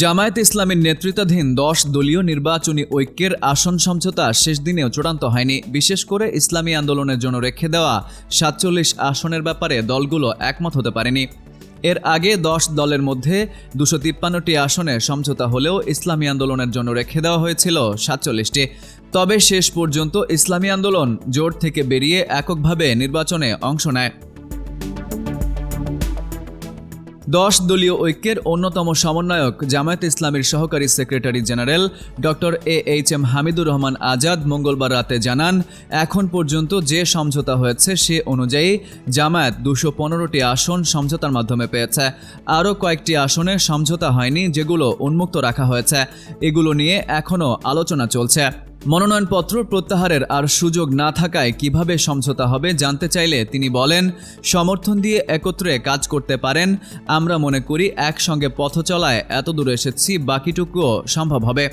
জামায়াত ইসলামের নেতৃত্বাধীন দশ দলীয় নির্বাচনী ঐক্যের আসন সমঝোতা শেষ দিনেও চূড়ান্ত হয়নি। বিশেষ করে ইসলামী আন্দোলনের জন্য রেখে দেওয়া সাতচল্লিশ আসনের ব্যাপারে দলগুলো একমত হতে পারেনি। এর আগে দশ দলের মধ্যে দুশো তিপ্পান্নটি আসনে সমঝোতা হলেও ইসলামী আন্দোলনের জন্য রেখে দেওয়া হয়েছিল সাতচল্লিশটি। তবে শেষ পর্যন্ত ইসলামী আন্দোলন জোট থেকে বেরিয়ে এককভাবে নির্বাচনে অংশ নেয়। দশ দলীয় ঐক্যের অন্যতম সমন্বয়ক জামায়াত ইসলামীর সহকারী secretary general doctor A H M Hamidur Rahman Azad মঙ্গলবার রাতে জানান, এখন পর্যন্ত যে সমঝোতা হয়েছে সে অনুযায়ী জামায়াত দুশো পনেরোটি আসন সমঝোতার মাধ্যমে পেয়েছে। আরও কয়েকটি আসনে সমঝোতা হয়নি যেগুলো উন্মুক্ত রাখা হয়েছে। এগুলো নিয়ে এখনও আলোচনা চলছে। মনোনয়নপত্র প্রত্যাহারের আর সুযোগ না থাকায় কীভাবে সমঝোতা হবে জানতে চাইলে তিনি বলেন, সমর্থন দিয়ে একত্রে কাজ করতে পারেন। আমরা মনে করি একসঙ্গে পথ চলায় এত দূরে এসেছি, বাকিটুকুও সম্ভব হবে।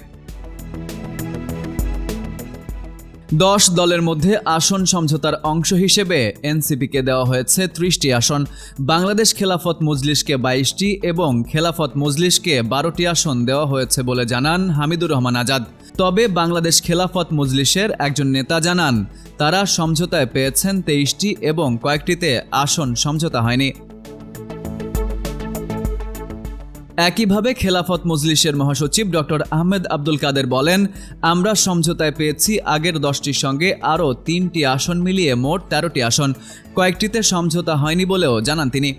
দশ দলের মধ্যে আসন সমঝোতার অংশ হিসেবে এনসিপিকে দেওয়া হয়েছে ত্রিশটি আসন। বাংলাদেশ খেলাফত মজলিসকে বাইশটি এবং খেলাফত মজলিসকে বারোটি আসন দেওয়া হয়েছে বলে জানান হামিদুর রহমান আজাদ। তবে বাংলাদেশ খেলাফত মজলিসের একজন নেতা জানান, তারা সমঝোতায় পেয়েছেন তেইশটি এবং কয়েকটিতে আসন সমঝোতা হয়নি। একইভাবে খেলাফত মজলিসের মহাসচিব ডক্টর আহমেদ আব্দুল কাদের বলেন, আমরা সমঝোতায় পেয়েছি আগের দশটির সঙ্গে আরও তিনটি আসন মিলিয়ে মোট তেরোটি আসন। কয়েকটিতে সমঝোতা হয়নি বলেও জানান তিনি।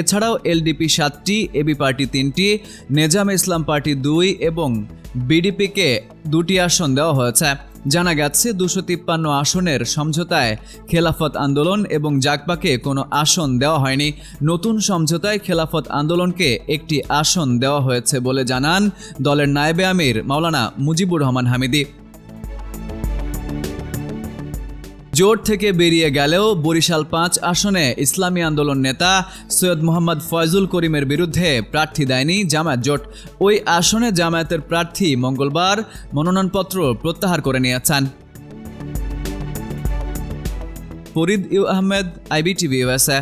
এছাড়াও এলডিপি সাতটি, এবি পার্টি তিনটি, নেজাম ইসলাম পার্টি দুই এবং বিডিপিকে দুটি আসন দেওয়া হয়েছে। জানা গেছে, দুশো তিপ্পান্ন আসনের সমঝোতায় খেলাফত আন্দোলন এবং জাকবাকে কোনো আসন দেওয়া হয়নি। নতুন সমঝোতায় খেলাফত আন্দোলনকে একটি আসন দেওয়া হয়েছে বলে জানান দলের নায়েবে আমির মাওলানা মুজিবুর রহমান হামিদি। জোট থেকে বেরিয়ে গেলেও বরিশাল পাঁচ আসনে ইসলামী আন্দোলন নেতা সৈয়দ মোহাম্মদ ফয়জুল করিমের বিরুদ্ধে প্রার্থী দেয়নি জামায়াত জোট। ওই আসনে জামায়াতের প্রার্থী মঙ্গলবার মনোনয়নপত্র প্রত্যাহার করে নিয়েছেন। Farid U Ahmed, IBTV USA